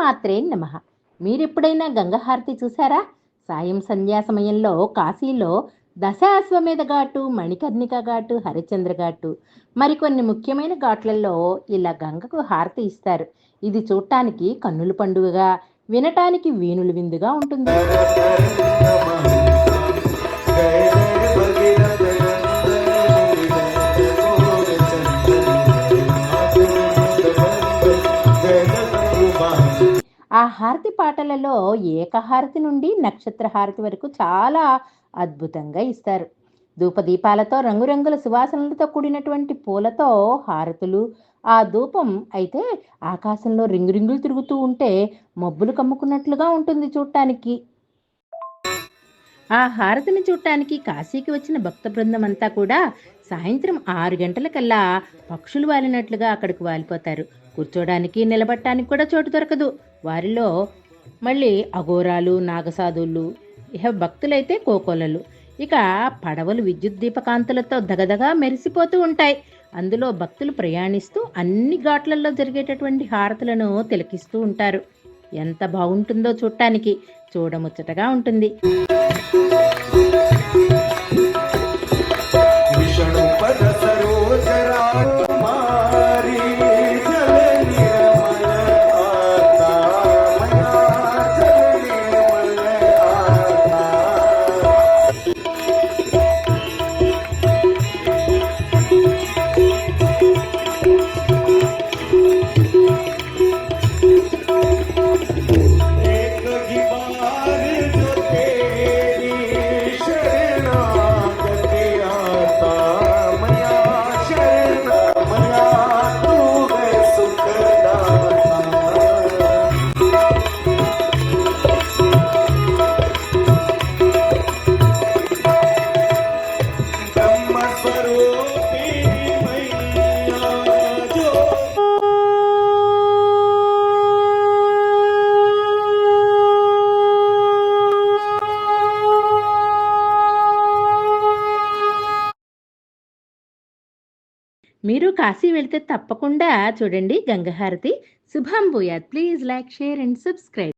మాత్రే నమ. మీరెప్పుడైనా గంగహారతి చూసారా సాయం సంధ్యా సమయంలో కాశీలో దశ అశ్వమేధ ఘాటు మణికర్ణిక ఘాటు హరిచంద్ర ఘాటు మరికొన్ని ముఖ్యమైన ఘాట్లలో ఇలా గంగకు హారతి ఇస్తారు. ఇది చూడటానికి కన్నుల పండుగగా వినటానికి వీణులు విందుగా ఉంటుంది. ఆ హారతి పాటలలో ఏకహారతి నుండి నక్షత్ర హారతి వరకు చాలా అద్భుతంగా ఇస్తారు. ధూపదీపాలతో రంగురంగుల సువాసనలతో కూడినటువంటి పూలతో హారతులు. ఆ ధూపం అయితే ఆకాశంలో రింగు రింగులు తిరుగుతూ ఉంటే మబ్బులు కమ్ముకున్నట్లుగా ఉంటుంది చూడటానికి ఆ హారతిని చూడటానికి కాశీకి వచ్చిన భక్త బృందం అంతా కూడా సాయంత్రం ఆరు గంటలకల్లా పక్షులు వాలినట్లుగా అక్కడికి వాలిపోతారు. కూర్చోడానికి నిలబట్టడానికి కూడా చోటు దొరకదు. వారిలో మళ్ళీ అఘోరాలు నాగసాధువులు ఇహ భక్తులైతే కోకోలలు. ఇక పడవలు విద్యుత్ దీపకాంతులతో దగదగా మెరిసిపోతూ ఉంటాయి. అందులో భక్తులు ప్రయాణిస్తూ అన్ని ఘాట్లలో జరిగేటటువంటి హారతులను తిలకిస్తూ ఉంటారు. ఎంత బాగుంటుందో చూడటానికి చూడముచ్చటగా ఉంటుంది. మీరు కాశీ వెళ్తే తప్పకుండా చూడండి గంగహారతి. శుభం భూయాత్. Please like share and subscribe.